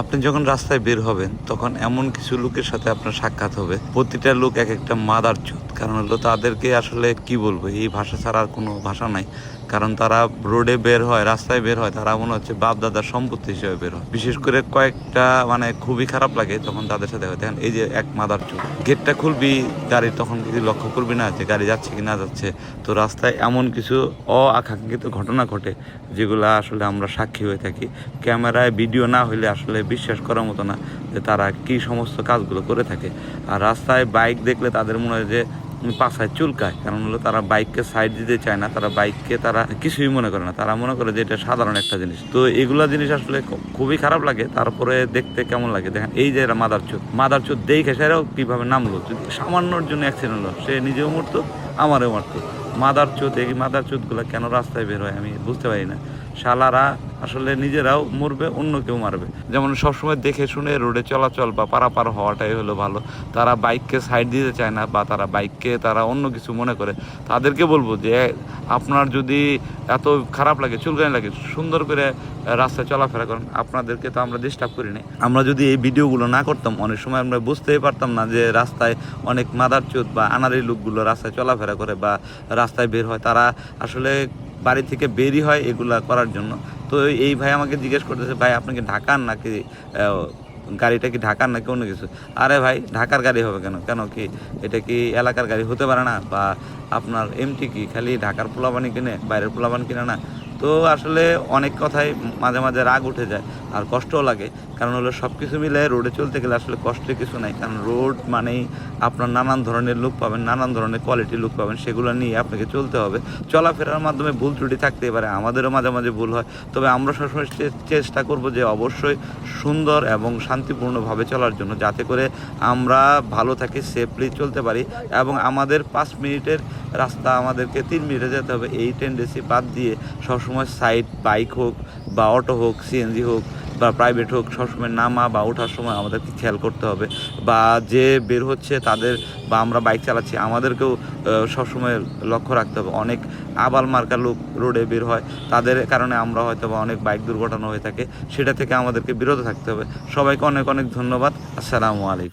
আপনি যখন রাস্তায় বের হবেন, তখন এমন কিছু লোকের সাথে আপনার সাক্ষাৎ হবে। প্রতিটা লোক এক একটা মাদার চুত কারণ হলো তাদেরকে আসলে কি বলব, এই ভাষা ছাড়া আর কোনো ভাষা নাই। কারণ তারা রোডে বের হয়, রাস্তায় বের হয়, তারা মনে হচ্ছে বাপ দাদার সম্পত্তি হিসেবে বের হয়। বিশেষ করে কয়েকটা মানে খুবই খারাপ লাগে তখন তাদের সাথে হয়। দেখেন, এই যে এক মাদার চুত গেটটা খুলবি, গাড়ি তখন কিছু লক্ষ্য করবি না যে গাড়ি যাচ্ছে কি না যাচ্ছে। তো রাস্তায় এমন কিছু অআকাঙ্ক্ষিত ঘটনা ঘটে যেগুলো আসলে আমরা সাক্ষী হয়ে থাকি। ক্যামেরায় ভিডিও না হলে আসলে বিশ্বাস করার মতো না যে তারা কি সমস্ত কাজগুলো করে থাকে। আর রাস্তায় বাইক দেখলে তাদের মনে হয় যে পাছায় চুলকায়। কারণ হলো তারা বাইককে সাইড দিতে চায় না, তারা বাইককে তারা কিছুই মনে করে না। তারা মনে করে যে এটা সাধারণ একটা জিনিস। তো এগুলা জিনিস আসলে খুবই খারাপ লাগে। তারপরে দেখতে কেমন লাগে? দেখেন, এই যে মাদার চোদ মাদার চোদ দেখে সেরাও কীভাবে নামলো? যদি সামান্যর জন্য অ্যাক্সিডেন্ট হলো, সে নিজেও মরতো, আমারও মারতো। মাদার চোদ, এই মাদার চোদগুলো কেন রাস্তায় বের হয় আমি বুঝতে পারি না। শালারা আসলে নিজেরাও মরবে, অন্য কেউ মারবে। যেমন সবসময় দেখে শুনে রোডে চলাচল বা পারাপার হওয়াটাই হলো ভালো। তারা বাইককে সাইড দিতে চায় না বা তারা বাইককে তারা অন্য কিছু মনে করে। তাদেরকে বলব যে, আপনার যদি এত খারাপ লাগে, চুলকানি লাগে, সুন্দর করে রাস্তায় চলাফেরা করেন, আপনাদেরকে তো আমরা ডিস্টার্ব করি নাই। আমরা যদি এই ভিডিওগুলো না করতাম, অনেক সময় আমরা বুঝতেই পারতাম না যে রাস্তায় অনেক মাদার বা আনারি লোকগুলো রাস্তায় চলাফেরা করে বা রাস্তায় বের হয়। তারা আসলে বাড়ি থেকে বেরি হয় এগুলা করার জন্য। তো এই ভাই আমাকে জিজ্ঞেস করতেছে, ভাই আপনাকে ঢাকার নাকি গাড়িটা কি ঢাকার নাকি অন্য কিছু? আরে ভাই, ঢাকার গাড়ি হবে কেন? কেন কি এটা কি এলাকার গাড়ি হতে পারে না? বা আপনার এমটি কি, খালি ঢাকার পোলাবানি কিনে, বাইরের পোলাবান কিনে না? তো আসলে অনেক কথাই মাঝে মাঝে রাগ উঠে যায়। আর কষ্টও লাগে। কারণ হলো সব কিছু মিলে রোডে চলতে গেলে আসলে কষ্টের কিছু নাই। কারণ রোড মানেই আপনার নানান ধরনের লুক পাবেন, নানান ধরনের কোয়ালিটি লুক পাবেন, সেগুলো নিয়ে আপনাকে চলতে হবে। চলাফেরার মাধ্যমে ভুল ত্রুটি থাকতেই পারে, আমাদেরও মাঝে মাঝে ভুল হয়। তবে আমরা সবসময় চেষ্টা করব যে অবশ্যই সুন্দর এবং শান্তিপূর্ণভাবে চলার জন্য, যাতে করে আমরা ভালো থাকি সেফলি চলতে পারি এবং আমাদের পাঁচ মিনিটের রাস্তা আমাদেরকে তিন মিনিটে যেতে হবে। এই টেন্ডেন্সি বাদ দিয়ে সবসময় সাইড বাইক হোক বা অটো হোক সিএনজি হোক বা প্রাইভেট হোক, সবসময় নামা বা ওঠার সময় আমাদেরকে খেয়াল করতে হবে। বা যে বের হচ্ছে তাদের বা আমরা বাইক চালাচ্ছি, আমাদেরকেও সবসময় লক্ষ্য রাখতে হবে। অনেক আবাল মার্কা লোক রোডে বের হয়, তাদের কারণে আমরা হয়তো বা অনেক বাইক দুর্ঘটনা হয়ে থাকে, সেটা থেকে আমাদেরকে বিরত থাকতে হবে। সবাইকে অনেক অনেক ধন্যবাদ। আসসালামু আলাইকুম।